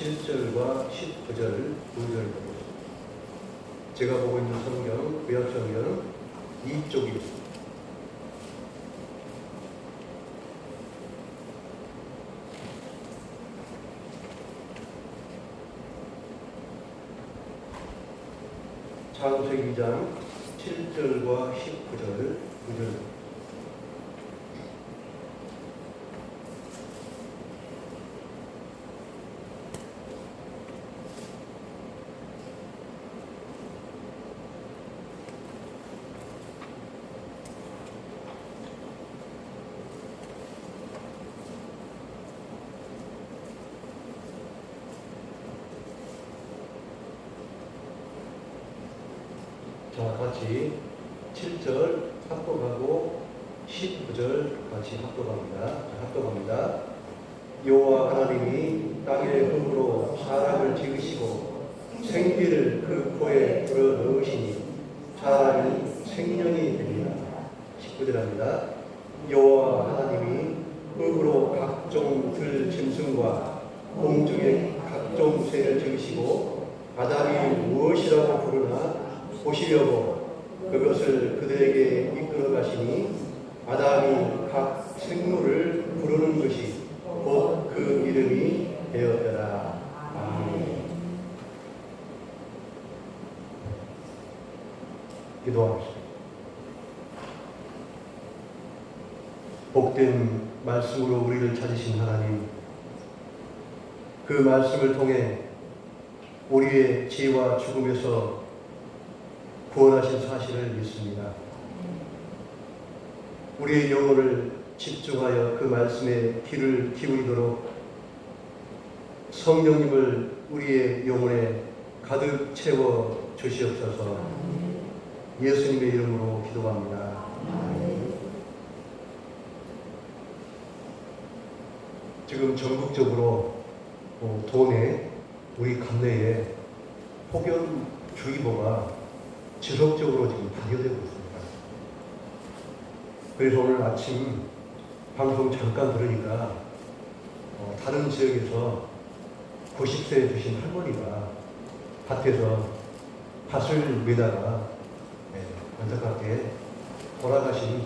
7절과 19절 구절을 보고. 제가 보고 있는 성경, 구약 성경은 이쪽이 있습니다. 창세기 2장 7절과 19절 구절 자, 같이 7절 합독하고 19절 같이 합독합니다. 자, 합독합니다. 여호와 하나님이 땅의 흙으로 사람을 지으시고 생기를 그 코에 불어 넣으시니 사람이 생명이 됩니다. 19절 합니다. 여호와 하나님이 흙으로 각종 들 짐승과 공중의 각종 새를 지으시고 아담이 무엇이라고 부르나 보시려고 그것을 그들에게 이끌어 가시니 아담이 각 생물을 부르는 것이 곧 그 이름이 되었더라. 아멘. 기도하겠습니다. 복된 말씀으로 우리를 찾으신 하나님, 그 말씀을 통해 우리의 죄와 죽음에서 구원하신 사실을 믿습니다. 우리의 영혼을 집중하여 그 말씀에 귀를 기울이도록 성령님을 우리의 영혼에 가득 채워 주시옵소서 예수님의 이름으로 기도합니다. 지금 전국적으로 어, 도내 우리 감내에 폭염주의보가 지속적으로 지금 발효되고 있습니다. 그래서 오늘 아침 방송 잠깐 들으니까 어, 다른 지역에서 90세 되신 할머니가 밭에서 밭을 매다가 네, 안타깝게 돌아가신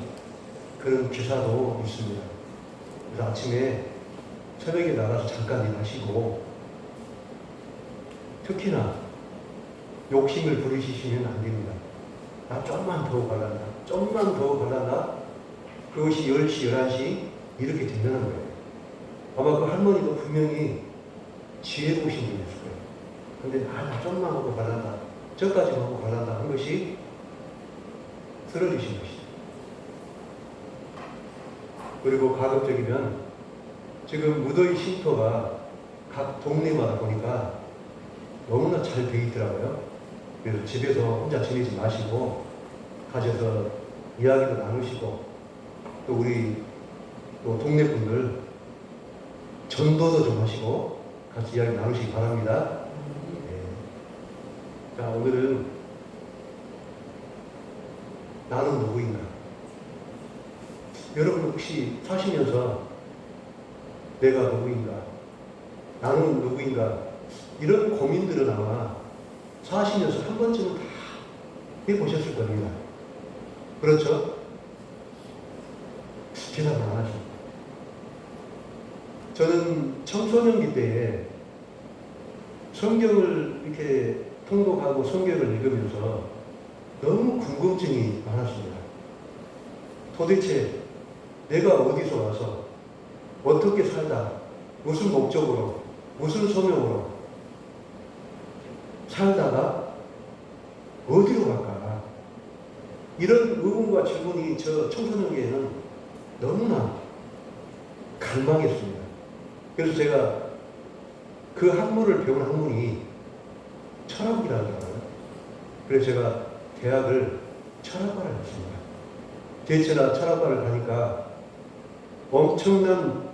그런 기사도 있습니다. 그래서 아침에 새벽에 나가서 잠깐 일하시고 특히나 욕심을 부리시면 안 됩니다. 나 좀만 더 갈란다. 좀만 더 갈란다. 그것이 10시, 11시 이렇게 된다는 거예요. 아마 그 할머니도 분명히 지혜 보신 분이었을 거예요. 근데 아, 나 좀만 하고 갈란다. 저까지 하고 갈란다 한 것이 쓰러지신 것이죠. 그리고 가급적이면 지금 무더위 쉼터가 각 동네마다 보니까 너무나 잘돼 있더라고요. 그래서 집에서 혼자 지내지 마시고 가셔서 이야기도 나누시고 또 우리 또 동네 분들 전도도 좀 하시고 같이 이야기 나누시기 바랍니다. 네. 자 오늘은 나는 누구인가? 여러분 혹시 사시면서 내가 누구인가? 나는 누구인가? 이런 고민들은 아마 사시면서 한 번쯤은 다 해보셨을 겁니다. 그렇죠? 대답을 안 하죠. 저는 청소년기 때에 성경을 이렇게 통독하고 성경을 읽으면서 너무 궁금증이 많았습니다. 도대체 내가 어디서 와서 어떻게 살다 무슨 목적으로 무슨 소명으로 살다가 어디로 갈까? 이런 의문과 질문이 저 청소년기에는 너무나 갈망했습니다. 그래서 제가 그 학문을 배운 학문이 철학이라는 거예요. 그래서 제가 대학을 철학과를 했습니다. 대체나 철학과를 가니까 엄청난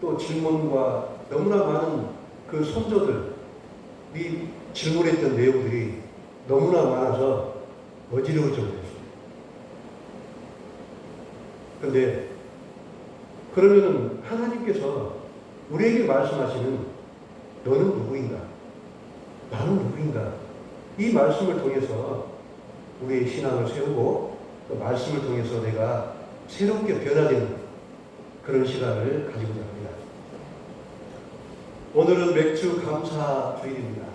또 질문과 너무나 많은 그 선조들이 질문했던 내용들이 너무나 많아서 어지러울 정도였습니다. 근데 그러면은 하나님께서 우리에게 말씀하시는 너는 누구인가? 나는 누구인가? 이 말씀을 통해서 우리의 신앙을 세우고 그 말씀을 통해서 내가 새롭게 변화되는 그런 시간을 가지고자 합니다. 오늘은 맥주 감사 주일입니다.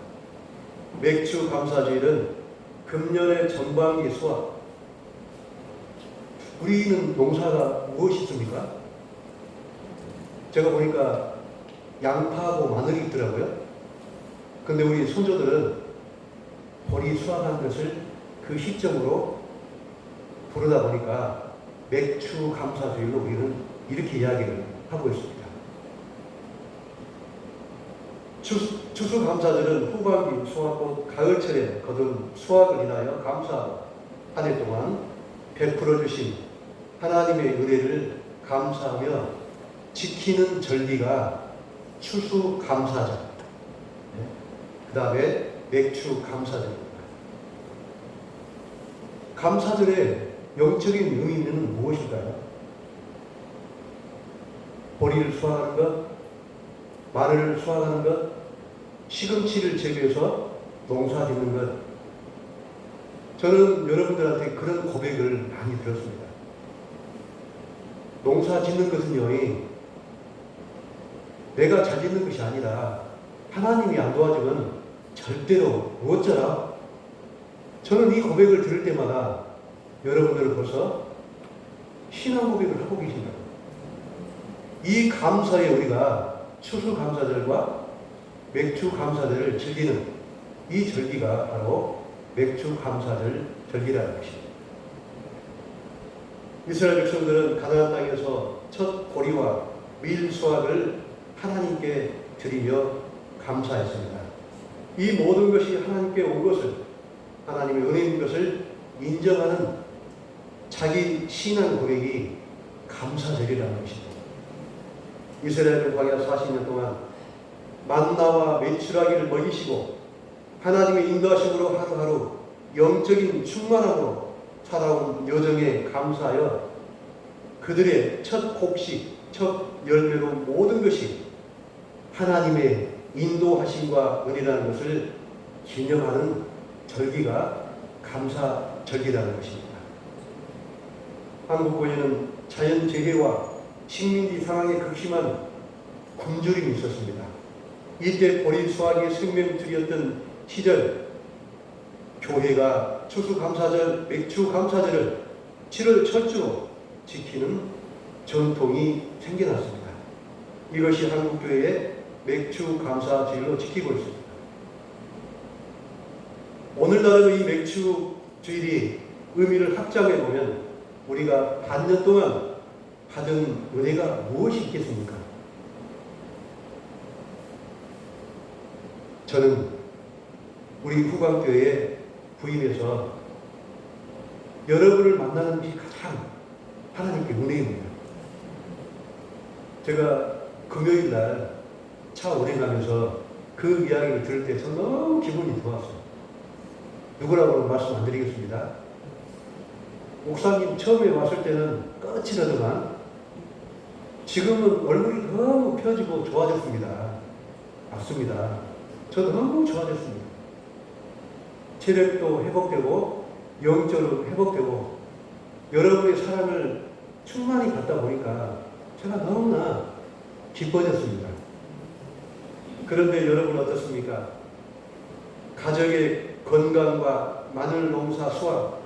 맥주 감사 주일은 금년의 전반기 수확. 우리는 농사가 무엇이 있습니까? 제가 보니까 양파하고 마늘이 있더라고요. 근데 우리 손조들은 보리 수확한 것을 그 시점으로 부르다 보니까 맥주 감사주일로 우리는 이렇게 이야기를 하고 있습니다. 추수, 추수감사절은 후반기 수확고 가을철에 거둔 수확을 인하여 감사하고 한 해 동안 베풀어 주신 하나님의 은혜를 감사하며 지키는 절기가 추수감사절. 그 다음에 맥주 감사절입니다. 감사절의 영적인 의미는 무엇일까요? 보리를 수확하는 것, 마늘을 수확하는 것, 시금치를 재배해서 농사 짓는 것. 저는 여러분들한테 그런 고백을 많이 들었습니다. 농사 짓는 것은요, 이 내가 잘 짓는 것이 아니라 하나님이 안 도와주면 절대로 못 자라. 저는 이 고백을 들을 때마다 여러분들은 벌써 신앙 고백을 하고 계신다. 이 감사에 우리가 추수감사절과 맥주 감사절을 즐기는 이 절기가 바로 맥주 감사절 절기라는 것입니다. 이스라엘 백성들은 가나안 땅에서 첫 보리와 밀 수확을 하나님께 드리며 감사했습니다. 이 모든 것이 하나님께 온 것을 하나님의 은혜인 것을 인정하는 자기 신앙 고백이 감사절이라는 것입니다. 이스라엘 광야 40년 동안 만나와 메추라기를 먹이시고 하나님의 인도하심으로 하루하루 영적인 충만함으로 살아온 여정에 감사하여 그들의 첫 곡식, 첫 열매로 모든 것이 하나님의 인도하심과 은혜라는 것을 기념하는 절기가 감사 절기라는 것입니다. 한국교회는 자연재해와 식민지 상황에 극심한 굶주림이 있었습니다. 이때 보리 수학의 생명줄이었던 시절 교회가 추수감사절, 맥주감사절을 7월 첫주로 지키는 전통이 생겨났습니다. 이것이 한국교회의 맥주감사주일로 지키고 있습니다. 오늘날의 이 맥주주일이 의미를 확장해 보면 우리가 반년 동안 받은 은혜가 무엇이 있겠습니까? 저는 우리 후광교회에 부임해서 여러분을 만나는 것이 가장 하나님께 은혜입니다. 제가 금요일 날 차 운행하면서 그 이야기를 들을 때 저는 너무 기분이 좋았어요. 누구라고 말씀 안 드리겠습니다. 목사님 처음에 왔을 때는 까칠하더만 지금은 얼굴이 너무 펴지고 좋아졌습니다. 맞습니다. 저도 너무 좋아졌습니다. 체력도 회복되고 영적으로 회복되고 여러분의 사랑을 충만히 받다 보니까 제가 너무나 기뻐졌습니다. 그런데 여러분 어떻습니까? 가정의 건강과 마늘 농사 수확,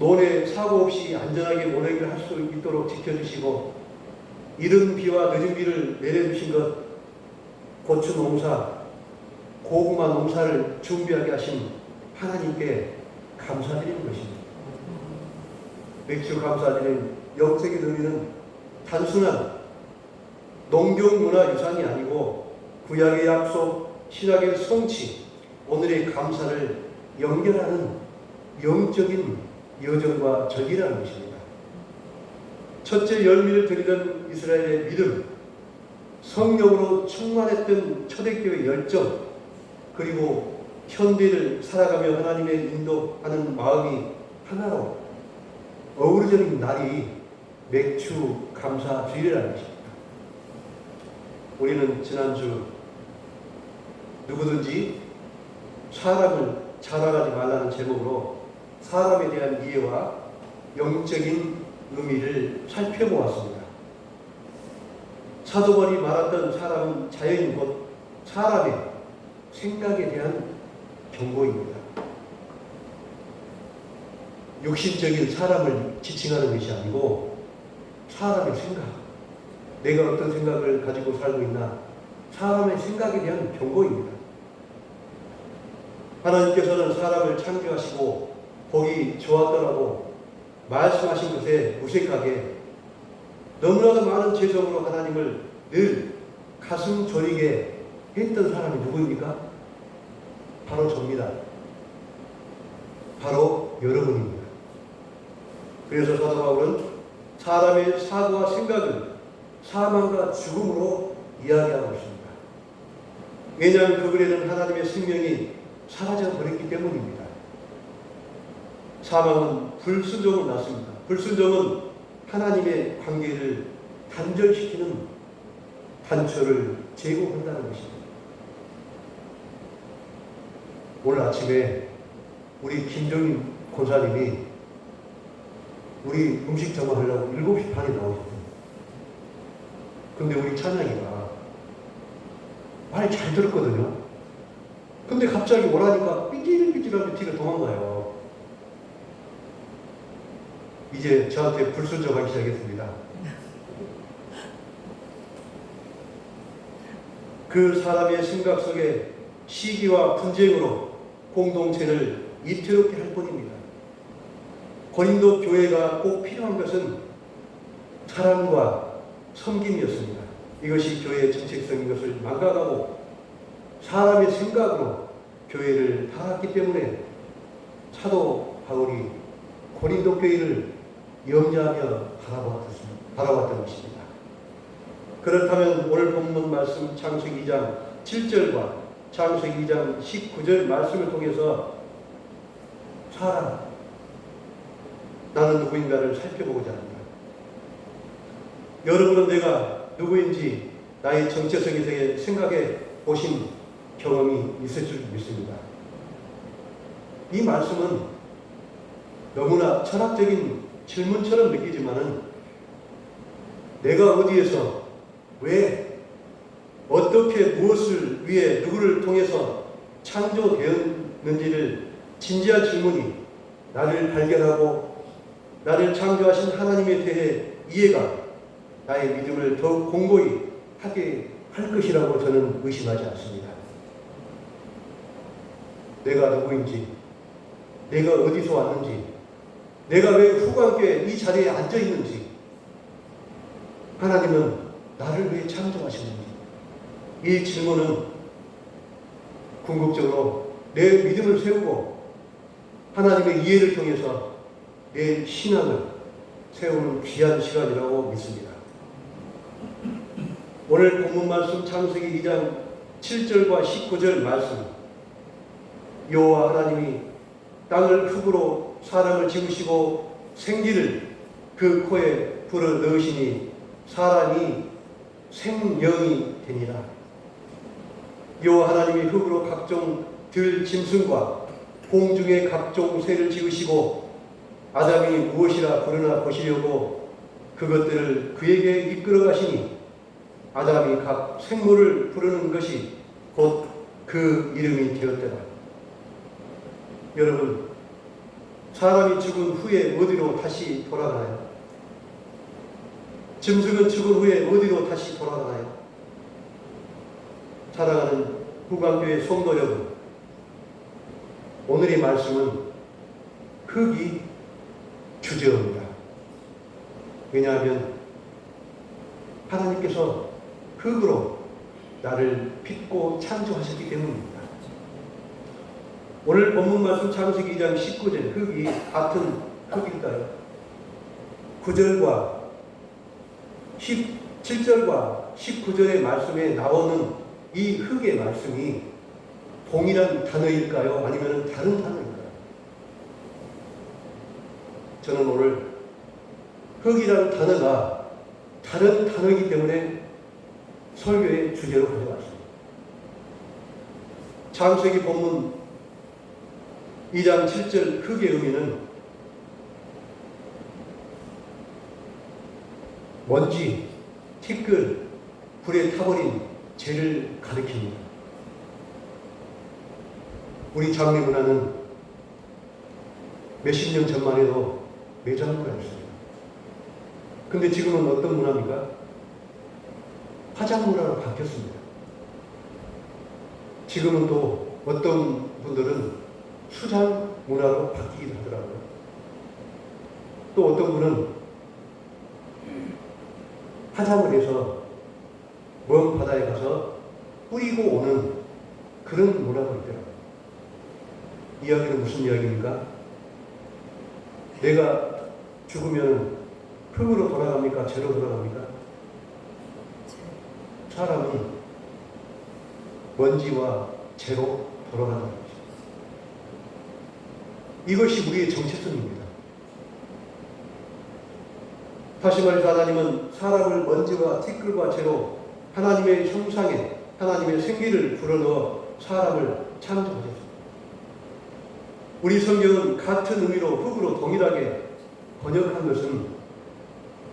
논에 사고 없이 안전하게 모내기를 할 수 있도록 지켜주시고, 이른 비와 늦은 비를 내려주신 것, 고추 농사, 고구마 농사를 준비하게 하신 하나님께 감사드리는 것입니다. 맥주 감사드리는 영적인 의미는 단순한 농경 문화 유산이 아니고 구약의 약속, 신약의 성취, 오늘의 감사를 연결하는 영적인 여정과 절기라는 것입니다. 첫째 열매를 드리던 이스라엘의 믿음, 성령으로 충만했던 초대교회 열정, 그리고 현대를 살아가며 하나님의 인도하는 마음이 하나로 어우러지는 날이 맥주 감사 주일이라는 것입니다. 우리는 지난주 누구든지 사람을 자랑하지 말라는 제목으로 사람에 대한 이해와 영적인 의미를 살펴보았습니다. 사도벌이 말했던 사람은 자연인 곧 사람의 생각에 대한 경고입니다. 육신적인 사람을 지칭하는 것이 아니고 사람의 생각, 내가 어떤 생각을 가지고 살고 있나 사람의 생각에 대한 경고입니다. 하나님께서는 사람을 창조하시고 보기 좋았더라고 말씀하신 것에 무색하게 너무나도 많은 죄성으로 하나님을 늘 가슴 졸이게 했던 사람이 누구입니까? 바로 접니다. 바로 여러분입니다. 그래서 사도 바울은 사람의 사고와 생각을 사망과 죽음으로 이야기하고 있습니다. 왜냐하면 그 글에는 하나님의 생명이 사라져 버렸기 때문입니다. 사망은 불순종을 낳습니다. 불순종은 하나님의 관계를 단절시키는 단초를 제공한다는 것입니다. 오늘 아침에 우리 김정인 권사님이 우리 음식 점화하려고 7시 반에 나오셨어요. 근데 우리 찬양이가 말 잘 들었거든요. 근데 갑자기 오라니까 삐질삐질하게 뒤로 도망가요. 이제 저한테 불순종하기 시작했습니다. 그 사람의 생각 속에 시기와 분쟁으로 공동체를 이태롭게 할 뿐입니다. 고린도 교회가 꼭 필요한 것은 사랑과 섬김이었습니다. 이것이 교회의 정책성인 것을 망각하고 사람의 생각으로 교회를 달았기 때문에 사도 바울이 고린도 교회를 염려하며. 바라봤던 것입니다. 그렇다면 오늘 본문 말씀 창세기 2장 7절과 창세기 2장 19절 말씀을 통해서 사람 나는 누구인가를 살펴보고자 합니다. 여러분은 내가 누구인지 나의 정체성에 대해 생각해 보신 경험이 있을 줄 믿습니다. 이 말씀은 너무나 철학적인 질문처럼 느끼지만은 내가 어디에서 왜 어떻게 무엇을 위해 누구를 통해서 창조되었는지를 진지한 질문이 나를 발견하고 나를 창조하신 하나님에 대해 이해가 나의 믿음을 더욱 공고히 하게 할 것이라고 저는 의심하지 않습니다. 내가 누구인지, 내가 어디서 왔는지, 내가 왜 후관교회 이 자리에 앉아 있는지, 하나님은 나를 왜 창조하셨는지, 이 질문은 궁극적으로 내 믿음을 세우고 하나님의 이해를 통해서 내 신앙을 세우는 귀한 시간이라고 믿습니다. 오늘 본문 말씀 창세기 2장 7절과 19절 말씀. 여호와 하나님이 땅을 흙으로 사람을 지으시고 생기를 그 코에 불어 넣으시니 사람이 생명이 되니라. 여호와 하나님이 흙으로 각종 들 짐승과 공중의 각종 새를 지으시고 아담이 무엇이라 부르나 보시려고 그것들을 그에게 이끌어 가시니 아담이 각 생물을 부르는 것이 곧 그 이름이 되었더라. 여러분, 사람이 죽은 후에 어디로 다시 돌아가나요? 짐승은 죽은 후에 어디로 다시 돌아가나요? 사랑하는 후광교회 성도 여러분, 오늘의 말씀은 흙이 주제입니다. 왜냐하면 하나님께서 흙으로 나를 빚고 창조하셨기 때문입니다. 오늘 본문 말씀 창세기 2장 19절 흙이 같은 흙일까요? 9절과 17절과 19절의 말씀에 나오는 이 흙의 말씀이 동일한 단어일까요? 아니면 다른 단어일까요? 저는 오늘 흙이라는 단어가 다른 단어이기 때문에 설교의 주제로 가져왔습니다. 창세기 본문 2장 7절 흙의 의미는 먼지, 티끌, 불에 타버린 죄를 가리킵니다. 우리 장미 문화는 몇십 년 전만 해도 매장 문화였습니다. 근데 지금은 어떤 문화입니까? 화장 문화로 바뀌었습니다. 지금은 또 어떤 분들은 수장 문화로 바뀌기도 하더라고요. 또 어떤 분은 화장을 해서 먼 바다에 가서 뿌리고 오는 그런 문화가 있더라고요. 이야기는 무슨 이야기입니까? 내가 죽으면 흙으로 돌아갑니까? 죄로 돌아갑니까? 사람은 먼지와 재로 것입니다. 이것이 우리의 정체성입니다. 다시 말해서 하나님은 사람을 먼지와 티끌과 재로 하나님의 형상에 하나님의 생기를 불어넣어 사람을 창조하셨습니다. 우리 성경은 같은 의미로 흙으로 동일하게 번역한 것은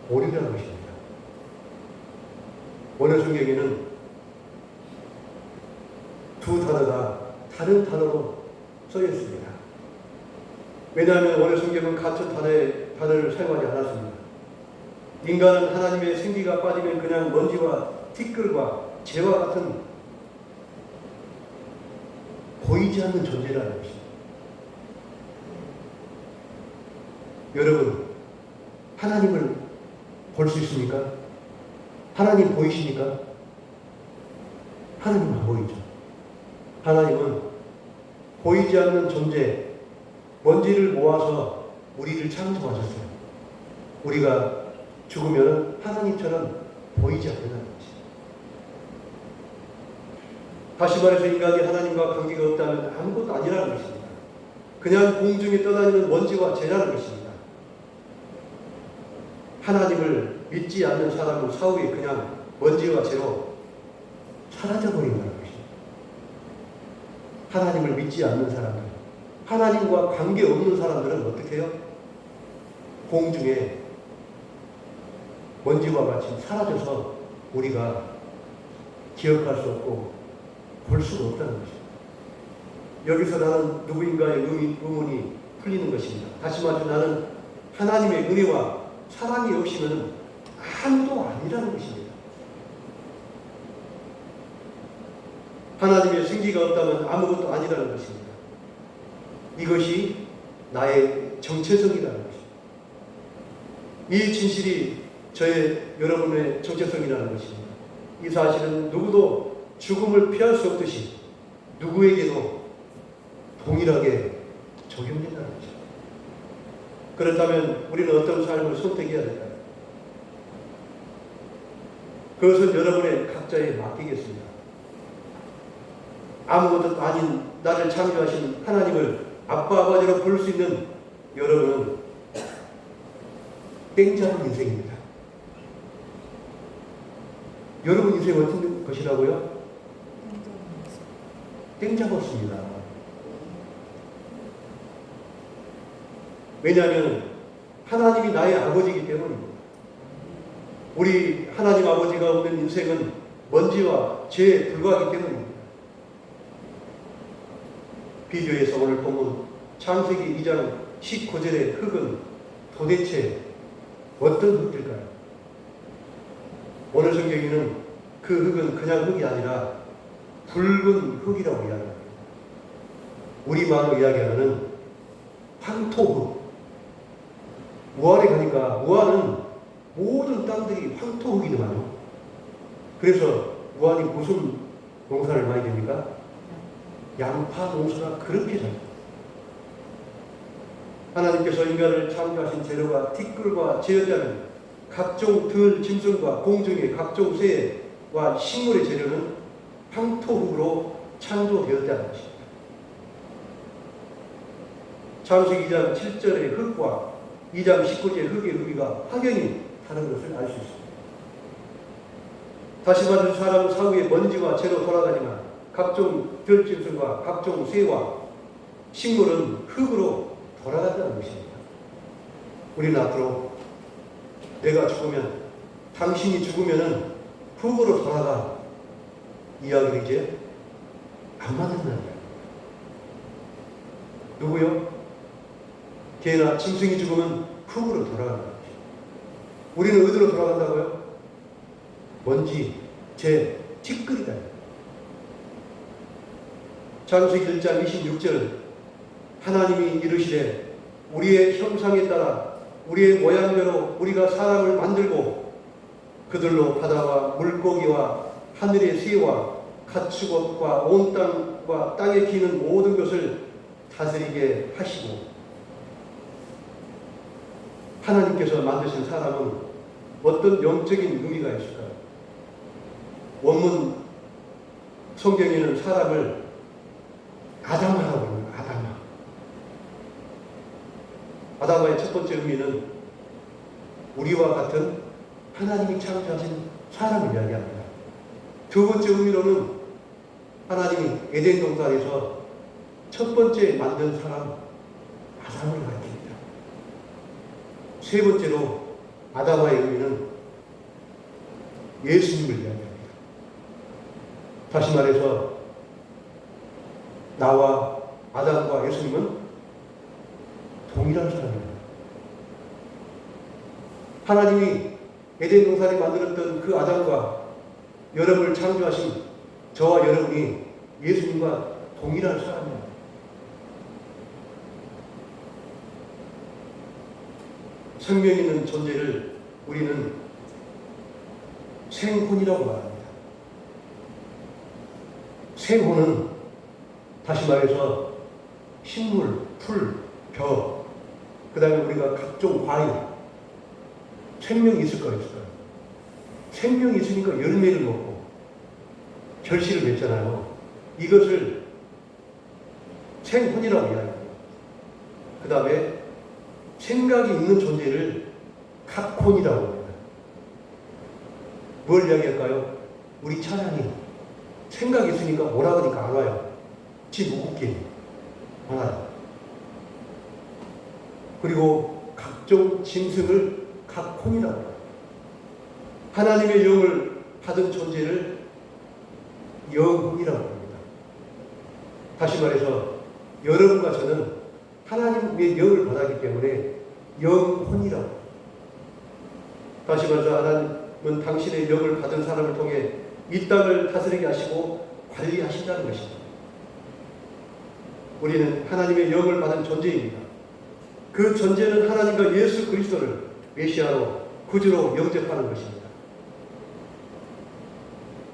오류라는 것입니다. 원어 성경에는 두 단어가 다른 단어로 써여 있습니다. 왜냐하면 원어 성경은 같은 단어의 단어를 사용하지 않았습니다. 인간은 하나님의 생기가 빠지면 그냥 먼지와 티끌과 재와 같은 보이지 않는 존재라는 것입니다. 여러분, 하나님을 볼 수 있습니까? 하나님 보이십니까? 하나님 안 보이죠. 하나님은 보이지 않는 존재, 먼지를 모아서 우리를 창조하셨어요. 우리가 죽으면 하나님처럼 보이지 않는다는 것이죠. 다시 말해서 인간이 하나님과 관계가 없다면 아무것도 아니라는 것입니다. 그냥 공중에 떠다니는 먼지와 재라는 것입니다. 하나님을 믿지 않는 사람은 사후에 그냥 먼지와 재로 사라져버린다는 것입니다. 하나님을 믿지 않는 사람들, 하나님과 관계 없는 사람들은 어떻게 해요? 공중에 먼지와 같이 사라져서 우리가 기억할 수 없고 볼 수가 없다는 것입니다. 여기서 나는 누구인가의 의문이 풀리는 것입니다. 다시 말해서 나는 하나님의 은혜와 사랑이 없이는 아무도 아니라는 것입니다. 하나님의 생기가 없다면 아무것도 아니라는 것입니다. 이것이 나의 정체성이라는 것입니다. 이 진실이 저의 여러분의 정체성이라는 것입니다. 이 사실은 누구도 죽음을 피할 수 없듯이 누구에게도 동일하게 적용된다는 것입니다. 그렇다면 우리는 어떤 삶을 선택해야 될까요? 그것은 여러분의 각자에 맡기겠습니다. 아무것도 아닌 나를 창조하신 하나님을 아빠 아버지로 부를 수 있는 여러분은 땡잡은 인생입니다. 여러분 인생 어떤 것이라고요? 땡잡았습니다. 왜냐하면 하나님이 나의 아버지이기 때문입니다. 우리 하나님 아버지가 없는 인생은 먼지와 죄에 불과하기 때문입니다. 비교해서 오늘 본문 창세기 2장 19절의 흙은 도대체 어떤 흙일까요? 오늘 성경에는 그 흙은 그냥 흙이 아니라 붉은 흙이라고 이야기합니다. 우리말로 이야기하는 황토흙. 무안에 가니까 무안은 모든 땅들이 황토흙이더만요. 그래서 무안이 무슨 농사를 많이 됩니까? 양파 농사가 그렇게 잘 하나님께서 인간을 창조하신 재료가 티끌과 재였다면 각종 들 짐승과 공중의 각종 새와 식물의 재료는 황토흙으로 창조되었다는 것입니다. 창세기 2장 7절의 흙과 2장 19절의 흙의 의미가 확연히 다른 것을 알 수 있습니다. 다시 말해서 사람은 사후에 먼지와 재로 돌아가지만 각종 들짐승과 각종 새와 식물은 흙으로 돌아간다는 것입니다. 우리는 앞으로 내가 죽으면 당신이 죽으면은 흙으로 돌아가 이야기를 이제 안 만든다는 거예요. 누구요? 개나 짐승이 죽으면 흙으로 돌아간다. 우리는 어디로 돌아간다고요? 먼지, 재, 티끌이다. 창세기 1장 26절 하나님이 이르시되 우리의 형상에 따라 우리의 모양대로 우리가 사람을 만들고 그들로 바다와 물고기와 하늘의 새와 가축업과 온 땅과 땅에 기는 모든 것을 다스리게 하시고 하나님께서 만드신 사람은 어떤 영적인 의미가 있을까요? 원문 성경에는 사람을 아담하라고 합니다. 아담아. 아담아의 첫 번째 의미는 우리와 같은 하나님이 창조하신 사람을 이야기합니다. 두 번째 의미로는 하나님이 에덴 동산에서 첫 번째 만든 사람 아담을 가리킵니다. 세 번째로 아담아의 의미는 예수님을 이야기합니다. 다시 말해서 나와 아담과 예수님은 동일한 사람입니다. 하나님이 에덴 동산에 만들었던 그 아담과 여러분을 창조하신 저와 여러분이 예수님과 동일한 사람입니다. 생명 있는 존재를 우리는 생혼이라고 말합니다. 생혼은 다시 말해서 식물, 풀, 벼, 그 다음에 우리가 각종 과일, 생명이 있을 거 있을까요? 생명이 있으니까 열매를 먹고 결실을 맺잖아요. 이것을 생혼이라고 이야기합니다. 그 다음에 생각이 있는 존재를 각혼이라고 합니다. 뭘 이야기할까요? 우리 찬양이 생각이 있으니까 뭐라 그러니까 안 와요. 지 무겁게 안 와요. 그리고 각종 짐승을 각혼이라고 해요. 하나님의 영을 받은 존재를 영혼이라고 합니다. 다시 말해서 여러분과 저는 하나님의 영을 받았기 때문에 영혼이라고. 다시 말해서 하나님은 당신의 영을 받은 사람을 통해 이 땅을 다스리게 하시고 관리하신다는 것입니다. 우리는 하나님의 영을 받은 존재입니다. 그 존재는 하나님과 예수 그리스도를 메시아로 구주로 영접하는 것입니다.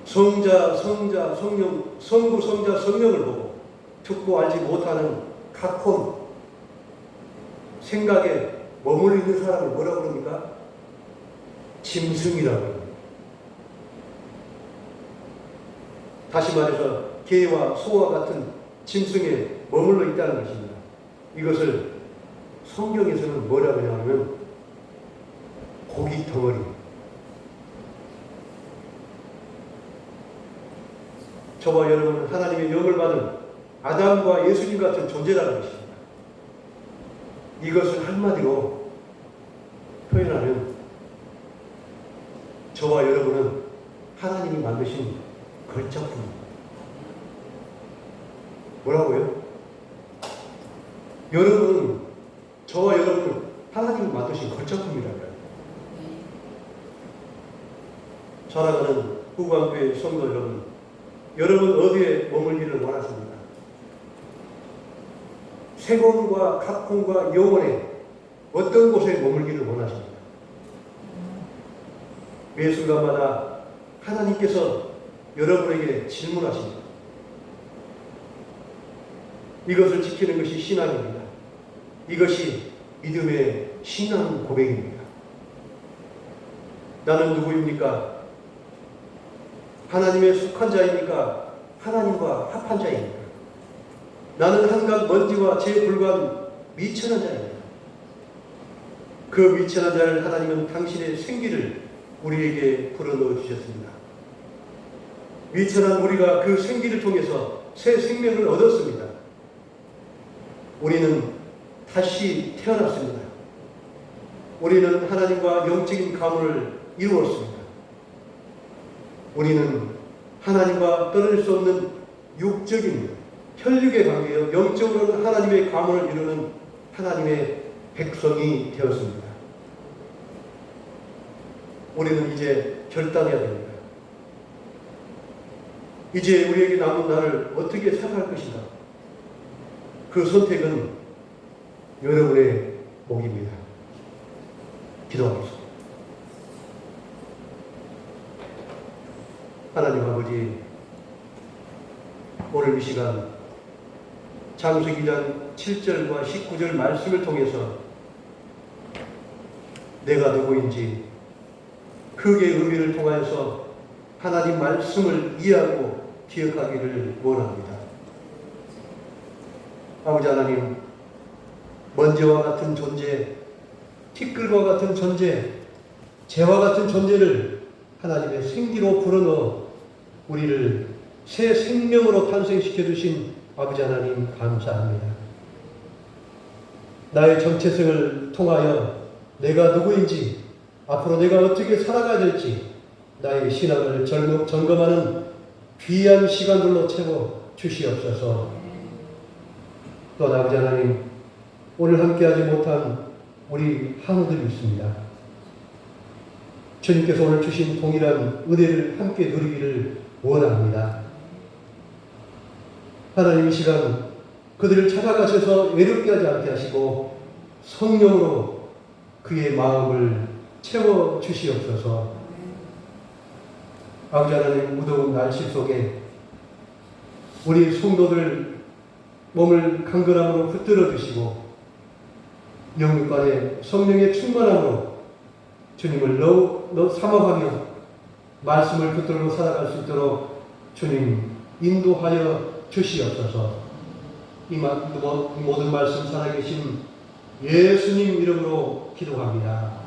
성자, 성자, 성령, 성부, 성자, 성령을 보고 듣고 알지 못하는 각혼, 생각에 머물러 있는 사람을 뭐라고 그럽니까? 짐승이라고. 다시 말해서 개와 소와 같은 짐승에 머물러 있다는 것입니다. 이것을 성경에서는 뭐라고 하냐면 고기 덩어리. 저와 여러분은 하나님의 영을 받은 아담과 예수님 같은 존재라는 것입니다. 이것을 한마디로 표현하면 저와 여러분은 하나님이 만드신 걸작품. 뭐라고요? 여러분은 저와 여러분은 하나님이 만드신 걸작품이라고요. 살아가는 후광교회 성도 여러분, 여러분 어디에 머물기를 원하십니까? 세공과 각공과 영혼에 어떤 곳에 머물기를 원하십니까? 매 순간마다 하나님께서 여러분에게 질문하십니다. 이것을 지키는 것이 신앙입니다. 이것이 믿음의 신앙 고백입니다. 나는 누구입니까? 하나님의 속한 자입니까? 하나님과 합한 자입니까? 나는 한간 먼지와 제 불과한 미천한 자입니다. 그 미천한 자를 하나님은 당신의 생기를 우리에게 불어넣어 주셨습니다. 미천한 우리가 그 생기를 통해서 새 생명을 얻었습니다. 우리는 다시 태어났습니다. 우리는 하나님과 영적인 가문을 이루었습니다. 우리는 하나님과 떨어질 수 없는 육적인 혈육의 관계요 영적으로는 하나님의 가문을 이루는 하나님의 백성이 되었습니다. 우리는 이제 결단해야 됩니다. 이제 우리에게 남은 날을 어떻게 살아갈 것인가? 그 선택은 여러분의 몫입니다. 기도하겠습니다. 하나님 아버지, 오늘 이 시간 장세기 장 7절과 19절 말씀을 통해서 내가 누구인지 크게 의미를 통하여서 하나님 말씀을 이해하고 기억하기를 원합니다. 아버지 하나님, 먼지와 같은 존재, 티끌과 같은 존재, 재와 같은 존재를 하나님의 생기로 불어넣어 우리를 새 생명으로 탄생시켜 주신 아버지 하나님 감사합니다. 나의 정체성을 통하여 내가 누구인지 앞으로 내가 어떻게 살아가야 될지 나의 신앙을 점검- 점검하는 귀한 시간들로 채워 주시옵소서. 또 아버지 하나님 오늘 함께하지 못한 우리 한우들이 있습니다. 주님께서 오늘 주신 동일한 은혜를 함께 누리기를 원합니다. 하나님 이 시간 그들을 찾아가셔서 외롭게 하지 않게 하시고 성령으로 그의 마음을 채워 주시옵소서. 아버지 하나님 무더운 날씨 속에 우리 성도들 몸을 강건함으로 붙들어 주시고 영육 간에 성령의 충만함으로 주님을 너, 너 사모하며 말씀을 붙들고 살아갈 수 있도록 주님 인도하여 주시옵소서. 이 마- 모든 말씀 살아계신 예수님 이름으로 기도합니다.